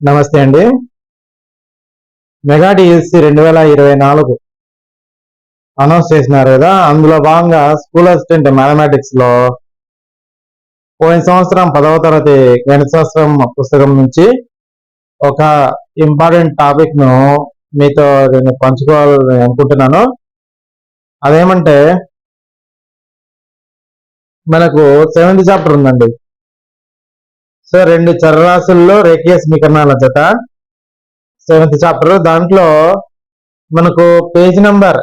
నమస్తే అండి. Mega DSC రెండు వేల ఇరవై నాలుగు అనౌన్స్ చేసినారు కదా. అందులో భాగంగా స్కూల్ అసిస్టెంట్ మ్యాథమెటిక్స్లో పోయిన సంవత్సరం పదవ తరగతి గణిత శాస్త్రం పుస్తకం నుంచి ఒక ఇంపార్టెంట్ టాపిక్ను మీతో నేను పంచుకోవాలని అనుకుంటున్నాను. అదేమంటే మనకు సెవెంత్ చాప్టర్ ఉందండి. సో రెండు చరరాశుల్లో రేఖీయ సమీకరణాల జత. సెవెంత్ చాప్టర్ దాంట్లో మనకు పేజ్ నంబర్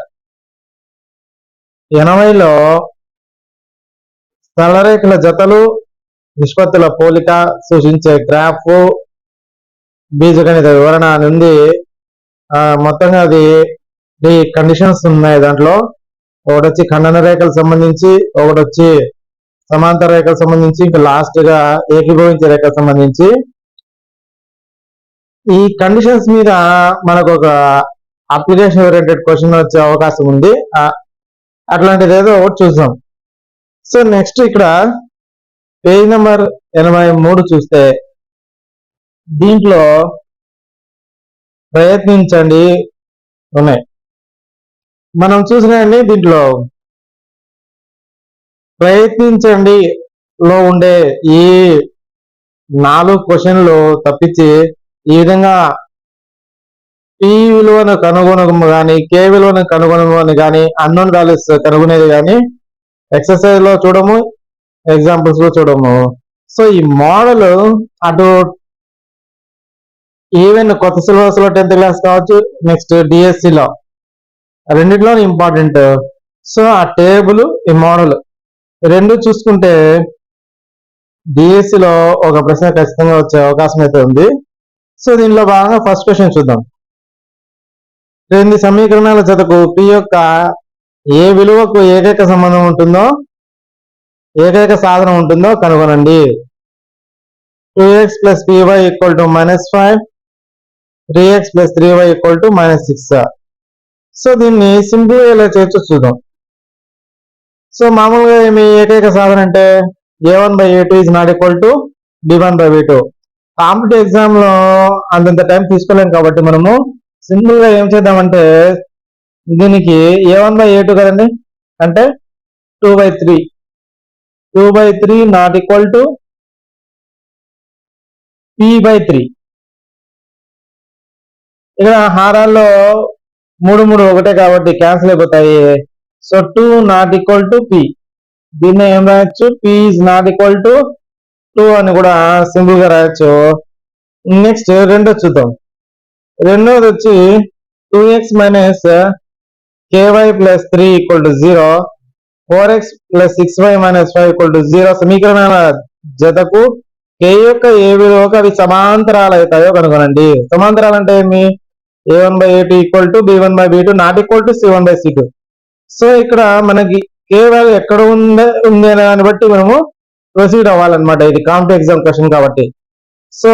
ఎనభైలో స్థలరేఖల జతలు నిష్పత్తుల పోలిక సూచించే గ్రాఫ్ బీజగణిత వివరణ అని ఉంది ఆ, మొత్తంగా అది ఈ కండిషన్స్ ఉన్నాయి దాంట్లో. ఒకటి వచ్చి ఖండన రేఖలకు సంబంధించి ఒకటి వచ్చి సమాంతర రేఖకు సంబంధించి ఇంకా లాస్ట్గా ఏకీభవించే రేఖకు సంబంధించి. ఈ కండిషన్స్ మీద మనకు ఒక అప్లికేషన్ ఓరియంటెడ్ క్వశ్చన్ వచ్చే అవకాశం ఉంది. అట్లాంటిది ఏదో ఒకటి చూద్దాం. సో నెక్స్ట్ ఇక్కడ పేజ్ నెంబర్ ఎనభై మూడు చూస్తే దీంట్లో ప్రయత్నించండి. ఉన్నాయి. మనం చూసినాయండి దీంట్లో ప్రయత్నించండి లో ఉండే ఈ నాలుగు క్వశ్చన్లు తప్పించి ఈ విధంగా పి విలువను కనుగొనము కానీ కే విలువను కనుగొనడం కానీ అన్నోన్ వాల్యూస్ కనుగొనేది కానీ ఎక్సర్సైజ్లో చూడము ఎగ్జాంపుల్స్లో చూడము. సో ఈ మోడల్ అటు ఈవెన్ కొత్త సిలబస్లో టెన్త్ క్లాస్ కావచ్చు నెక్స్ట్ డిఎస్సిలో రెండిట్లో ఇంపార్టెంట్ సో ఆ టేబుల్ ఈ మోడల్ రెండు చూసుకుంటే డిఎస్సిలో ఒక ప్రశ్న ఖచ్చితంగా వచ్చే అవకాశం అయితే ఉంది. సో దీనిలో భాగంగా ఫస్ట్ క్వశ్చన్ చూద్దాం. క్రింది సమీకరణాల జతకు పి యొక్క ఏ విలువకు ఏకైక సంబంధం ఉంటుందో ఏకైక సాధనం ఉంటుందో కనుగొనండి. Two x plus p y equal to minus five three x plus three y equal to minus six so దీన్ని సింపుల్ ఎలా చేర్చు చూద్దాం. సో మామూలుగా మీ ఏకైక సాధన అంటే a one by a two is not equal to d one by b two competitive ఎగ్జామ్లో అంతంత టైం తీసుకోలేం కాబట్టి మనము సింపుల్గా ఏం చేద్దామంటే దీనికి a one by a two కదండి? అంటే two by three two by three not equal to p by three ఇక్కడ హారాల్లో మూడు మూడు ఒకటే కాబట్టి క్యాన్సిల్ అయిపోతాయి. So two not equal to p దీన్ని ఏం రాయొచ్చు? P is not equal to two అని కూడా సింపుల్గా రాయొచ్చు. నెక్స్ట్ రెండో చూద్దాం. రెండోది వచ్చి two x minus k y plus three equal to zero four x plus six y minus five equal to zero సమీకరణాల జతకు కే యొక్క ఏ విలువకు అవి సమాంతరాలు అవుతాయో కనుగొనండి. సమాంతరాలు అంటే ఏమి? A one by a two equal to b one by b two not equal to c one by c two so ఇక్కడ మనకి ఏ వాల్యూ ఎక్కడ ఉందే ఉంది అనే దాన్ని బట్టి మనము ప్రొసీడ్ అవ్వాలన్నమాట. ఇది కాంపి ఎగ్జామ్ క్వశ్చన్ కాబట్టి. సో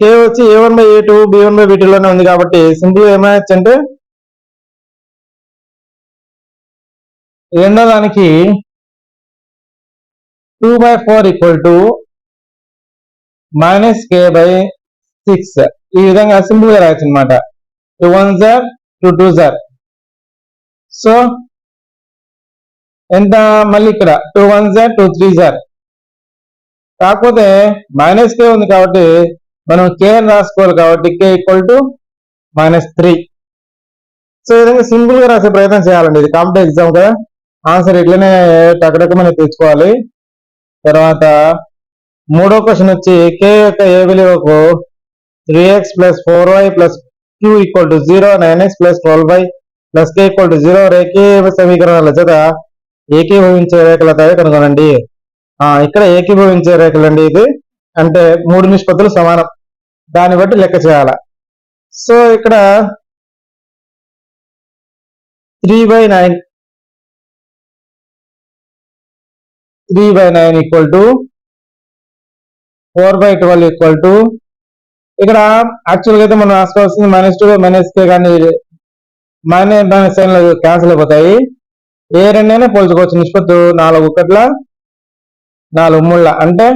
కే వచ్చి A one by A two B one by B లోనే ఉంది కాబట్టి సింపుల్ ఏమైనా అంటే రెండో దానికి two by four equal to minus K by six ఈ విధంగా సింపుల్గా రాయొచ్చు అనమాట two one jar two two jar so ఎంత మళ్ళీ ఇక్కడ? Two one jar two three jar కాకపోతే మైనస్ కే ఉంది కాబట్టి మనం కే అని రాసుకోవాలి కాబట్టి k equal to minus three so ఈ విధంగా సింపుల్గా రాసే ప్రయత్నం చేయాలండి. ఇది కాంపిటేటివ్ ఎగ్జామ్ కదా. ఆన్సర్ ఇట్లనే టకటకమని తెచ్చుకోవాలి. తర్వాత మూడో క్వశ్చన్ వచ్చి కే యొక్క ఏ విలువకు three x plus four y plus two equal to zero nine x plus twelve y plus k equal to zero రేఖీ సమీకరణాల జత ఏకీభవించే రేఖలతో కనుగొనండి. ఇక్కడ ఏకీభవించే రేఖలండి ఇది. అంటే మూడు నిష్పత్తులు సమానం. దాన్ని బట్టి లెక్క చేయాల. సో ఇక్కడ three by nine three by nine equal to four by twelve equal to. ఇక్కడ యాక్చువల్గా అయితే మనం రాసుకోవాల్సింది మైనస్ టూ మైనస్ కే కానీ మనీ మైనస్ క్యాన్సిల్ అయిపోతాయి. ఏ రెండైనా పోల్చుకోవచ్చు. నిష్పత్తు నాలుగు ఒకట్ల నాలుగు ముళ్ళ అంటే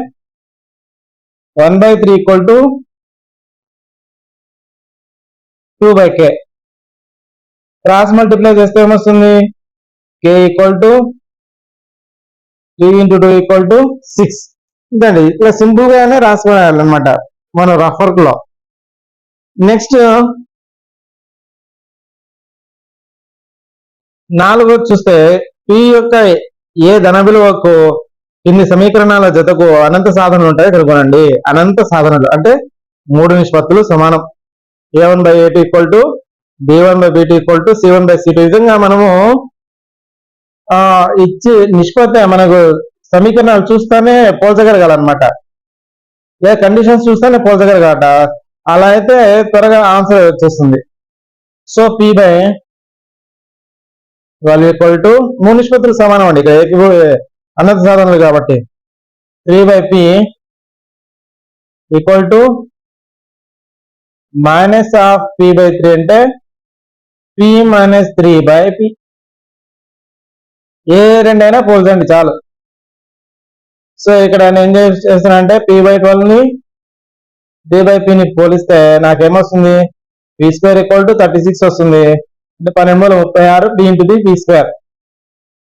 one by three equal to two by k. Cross multiply చేస్తే ఏమొస్తుంది? K equal to three into two equal to six. ఇదండి. ఇట్లా సింపుల్గానే రాసుకోవాలన్నమాట మన రఫర్క్లో లో నెక్స్ట్ నాలుగో చూస్తే పి యొక్క ఏ ధన విలువకు ఇన్ని సమీకరణాల జతకు అనంత సాధనలు ఉంటాయి కనుగొనండి అనంత సాధనలు అంటే మూడు నిష్పత్తులు సమానం. A one by a two equal to b one by b two equal to c one by c విధంగా మనము ఆ ఇచ్చి నిష్పత్తి మనకు సమీకరణాలు చూస్తానే పోల్చగలగాలన్నమాట. ఏ కండిషన్స్ చూస్తేనే పోల్చగలగాట అలా అయితే త్వరగా ఆన్సర్ వచ్చేస్తుంది. So p by twelve equal to మూడు నిష్పత్తులు సమానం అండి. ఇక్కడ ఏకీభూ అనంత సాధనలు కాబట్టి. Three by p equal to minus of p by three అంటే p minus three by p ఏ రెండైనా పోల్చండి చాలు. సో ఇక్కడ నేను ఏం చేస్తున్నా అంటే పి బై ట్వెల్వ్ని డి బై పిని పోలిస్తే నాకేమొస్తుంది p square equal to thirty six వస్తుంది. అంటే పన్నెండు వందల ముప్పై ఆరు b into b p square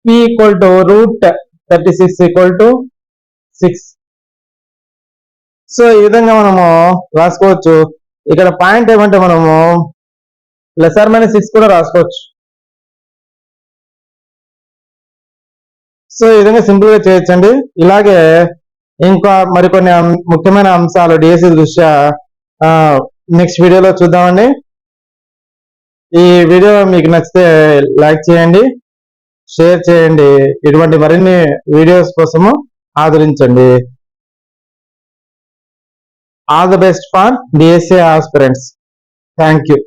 p equal to root thirty six equal to six so ఈ విధంగా మనము రాసుకోవచ్చు. ఇక్కడ పాయింట్ ఏమంటే మనము ప్లస్ ఆర్ మైనస్ సిక్స్ కూడా రాసుకోవచ్చు. సో ఈ విధంగా సింపుల్గా చేయొచ్చండి. ఇలాగే ఇంకా మరికొన్ని ముఖ్యమైన అంశాలు డిఎస్సి దృష్ట్యా నెక్స్ట్ వీడియోలో చూద్దామండి. ఈ వీడియో మీకు నచ్చితే లైక్ చేయండి షేర్ చేయండి. ఇటువంటి మరిన్ని వీడియోస్ కోసము ఆదరించండి. All the best for DSA aspirants. Thank you.